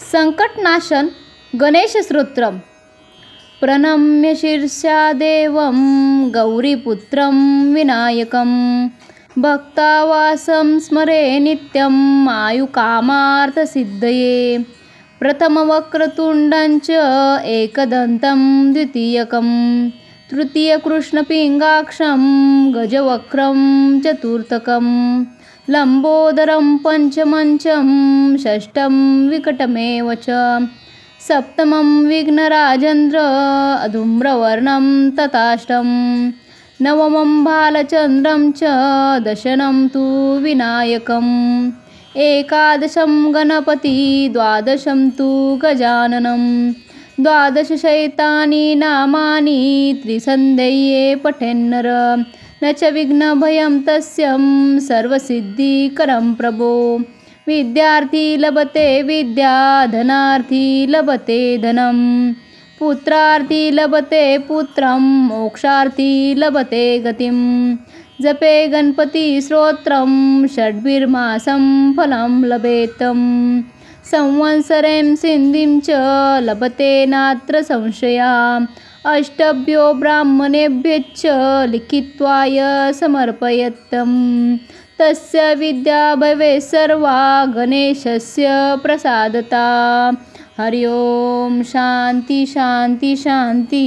संकटनाशन गणेशस्तोत्रम प्रणम्य शीर्षा गौरीपुत्रं विनायकं. भक्तावासं स्मरे नित्यं मायुकामार्थसिद्धये प्रथमवक्रतुण्डञ्च एकदन्तं द्वितीयकं. तृतीयकृष्णपिङ्गाक्षं गजवक्रं चतुर्थकम्. लम्बोदरं पञ्चमञ्चं षष्ठं विकटमेव च। सप्तमं विघ्नराजेन्द्र अधूम्रवर्णं तथाष्टं नवमं बालचन्द्रं च दशनं तु विनायकम्। एकादशं गणपति द्वादशं तु गजाननं। द्वादशशैतानि नामानि त्रिसन्ध्यये पठेन्नर। न च विघ्नभयं तस्यं सर्वसिद्धिकरं प्रभो। विद्यार्थी लभते विद्या धनार्थी लभते धनं। पुत्रार्थी लभते पुत्रं मोक्षार्थी लभते गतिं। जपे गणपतिस्तोत्रं षड्भिर्मासं फलं लभेतम्। संवत्सरें सिद्धिं च लभते नात्र संशया अष्टभ्यो ब्राह्मणेभ्यश्च लिखित्वाय समर्पयत्तं तस्य विद्या भवे सर्वा गणेशस्य प्रसादता। हरि ओं शान्ति शान्ति शान्ति।